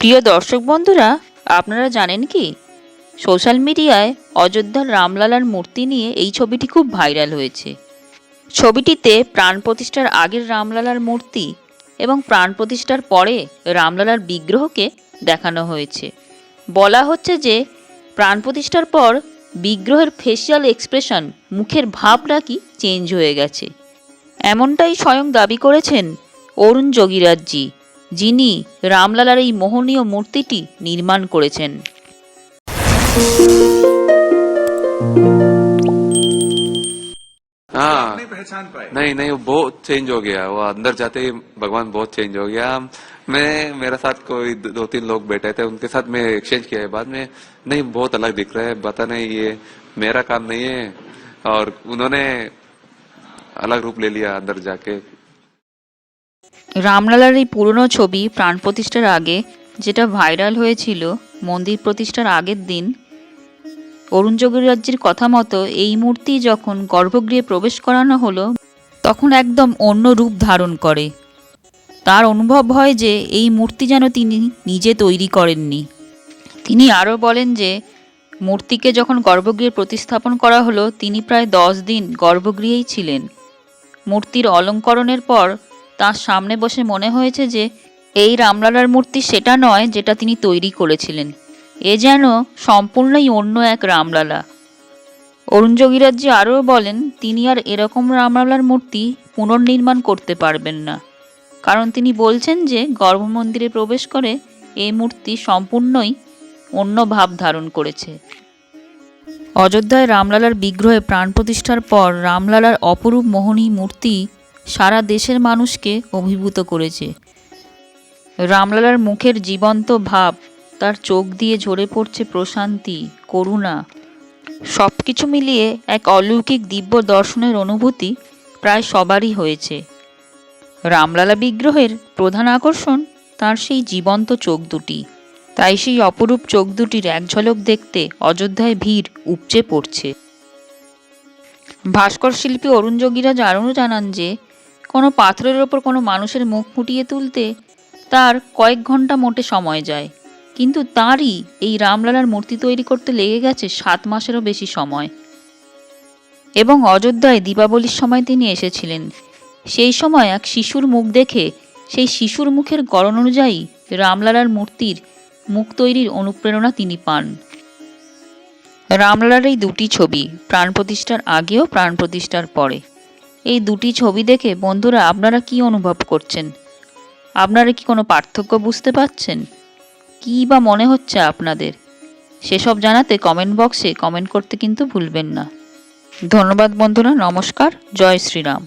প্রিয় দর্শক বন্ধুরা, আপনারা জানেন কি? সোশ্যাল মিডিয়ায় অযোধ্যার রামলালার মূর্তি নিয়ে এই ছবিটি খুব ভাইরাল হয়েছে। ছবিটিতে প্রাণ প্রতিষ্ঠার আগের রামলালার মূর্তি এবং প্রাণ প্রতিষ্ঠার পরে রামলালার বিগ্রহকে দেখানো হয়েছে। বলা হচ্ছে যে, প্রাণ প্রতিষ্ঠার পর বিগ্রহের ফেসিয়াল এক্সপ্রেশন মুখের ভাব নাকি চেঞ্জ হয়ে গেছে। এমনটাই স্বয়ং দাবি করেছেন অরুণ যোগীরাজজি যিনি রামলালার এই মোহনীয় মূর্তিটি নির্মাণ করেছেন हाँ नहीं पहचान पाए नहीं नहीं वो बहुत चेंज हो गया वो अंदर जाते ही भगवान बहुत चेंज हो गया मैं मेरे साथ कोई दो दो तीन लोग बैठे थे उनके साथ मैं एक्सचेंज किया है बाद में नहीं बहुत अलग दिख रहा है बता नहीं ये मेरा काम नहीं है और उन्होंने अलग रूप ले लिया अंदर जाके রামলালার এই পুরনো ছবি প্রাণ প্রতিষ্ঠার আগে, যেটা ভাইরাল হয়েছিল মন্দির প্রতিষ্ঠার আগের দিন, অরুণ যোগীরাজ্যের কথা মতো এই মূর্তি যখন গর্ভগৃহে প্রবেশ করানো হলো, তখন একদম অন্য রূপ ধারণ করে। তার অনুভব হয় যে এই মূর্তি যেন তিনি নিজে তৈরি করেননি। তিনি আরও বলেন যে, মূর্তিকে যখন গর্ভগৃহে প্রতিস্থাপন করা হলো, তিনি প্রায় দশ দিন গর্ভগৃহেই ছিলেন। মূর্তির অলঙ্করণের পর তার সামনে বসে মনে হয়েছে যে এই রামলালার মূর্তি সেটা নয় যেটা তিনি তৈরি করেছিলেন। এ যেন সম্পূর্ণই অন্য এক রামলালা। অরুণ যোগীরাজ্জি আরও বলেন, তিনি আর এরকম রামলালার মূর্তি পুনর্নির্মাণ করতে পারবেন না। কারণ তিনি বলছেন যে গর্ভমন্দিরে প্রবেশ করে এই মূর্তি সম্পূর্ণই অন্য ভাব ধারণ করেছে। অযোধ্যায় রামলালার বিগ্রহে প্রাণ প্রতিষ্ঠার পর রামলালার অপরূপ মোহনী মূর্তি সারা দেশের মানুষকে অভিভূত করেছে। রামলালার মুখের জীবন্ত ভাব, তার চোখ দিয়ে ঝরে পড়ছে প্রশান্তি, করুণা। সব কিছু মিলিয়ে এক অলৌকিক দিব্য দর্শনের অনুভূতি প্রায় সবারই হয়েছে। রামলালা বিগ্রহের প্রধান আকর্ষণ তার সেই জীবন্ত চোখ দুটি। তাই সেই অপরূপ চোখ দুটির এক ঝলক দেখতে অযোধ্যায় ভিড় উপচে পড়ছে। ভাস্কর শিল্পী অরুণ যোগীরাজ আরও জানান যে কোনো পাথরের ওপর কোনো মানুষের মুখ ফুটিয়ে তুলতে তার কয়েক ঘণ্টা মোটে সময় যায়। কিন্তু তারই এই রামলালার মূর্তি তৈরি করতে লেগে গেছে সাত মাসেরও বেশি সময়। এবং অযোধ্যায় দীপাবলির সময় তিনি এসেছিলেন। সেই সময় এক শিশুর মুখ দেখে সেই শিশুর মুখের গড়ন অনুযায়ী রামলালার মূর্তির মুখ তৈরির অনুপ্রেরণা তিনি পান। রামলালার এই দুটি ছবি প্রাণ প্রতিষ্ঠার আগেও প্রাণ প্রতিষ্ঠার পরে। এই দুটি ছবি দেখে বন্ধুরা আপনারা কি অনুভব করছেন? আপনারা কি কোনো পার্থক্য বুঝতে পাচ্ছেন? কী বা মনে হচ্ছে আপনাদের? সেসব জানাতে কমেন্ট বক্সে কমেন্ট করতে কিন্তু ভুলবেন না। ধন্যবাদ বন্ধুরা, নমস্কার, জয় শ্রীরাম।